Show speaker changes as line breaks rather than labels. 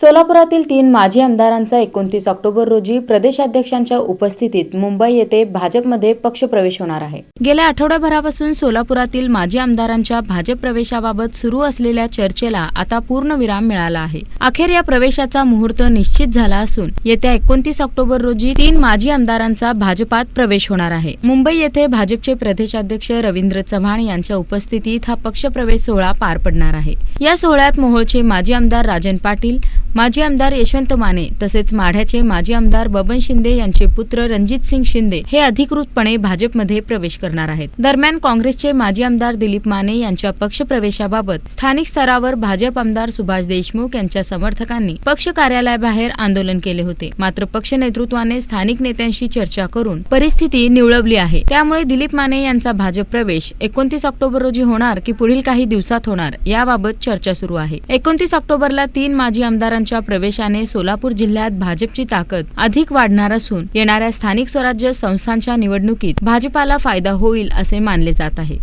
सोलापुरातील तीन माजी आमदारांचा एकोणतीस ऑक्टोबर रोजी प्रदेशाध्यक्षांच्या उपस्थितीत मुंबई येथे भाजपमध्ये पक्षप्रवेश होणार आहे. गेल्या आठवड्याभरापासून सोलापुरातील माजी आमदारांच्या भाजप प्रवेशाबाबत सुरू असलेल्या चर्चेला आता पूर्णविराम मिळाला आहे. अखेर या प्रवेशाचा मुहूर्त निश्चित झाला असून येत्या एकोणतीस ऑक्टोबर रोजी तीन माजी आमदारांचा भाजपात प्रवेश होणार आहे. मुंबई येथे भाजपचे प्रदेशाध्यक्ष रवींद्र चव्हाण यांच्या उपस्थितीत हा पक्षप्रवेश सोहळा पार पडणार आहे. या सोहळ्यात मोहोळचे माजी आमदार राजन पाटील माजी आमदार यशवंत माने तसेच माढ्याचे माजी आमदार बबन शिंदे यांचे पुत्र रणजित सिंग शिंदे हे अधिकृतपणे भाजपमध्ये प्रवेश करणार आहेत. दरम्यान काँग्रेसचे माजी आमदार दिलीप माने यांच्या पक्षप्रवेशाबाबत स्थानिक स्तरावर भाजप आमदार सुभाष देशमुख यांच्या समर्थकांनी पक्ष कार्यालयाबाहेर आंदोलन केले होते. मात्र पक्ष नेतृत्वाने स्थानिक नेत्यांशी चर्चा करून परिस्थिती निवळवली आहे. त्यामुळे दिलीप माने यांचा भाजप प्रवेश एकोणतीस ऑक्टोबर रोजी होणार की पुढील काही दिवसात होणार याबाबत चर्चा सुरू आहे. एकोणतीस ऑक्टोबरला तीन माजी यांच्या प्रवेशाने सोलापूर जिल्ह्यात भाजपची ताकद अधिक वाढणार असून येणाऱ्या स्थानिक स्वराज्य संस्थांच्या निवडणुकीत भाजपाला फायदा होईल असे मानले जात आहे.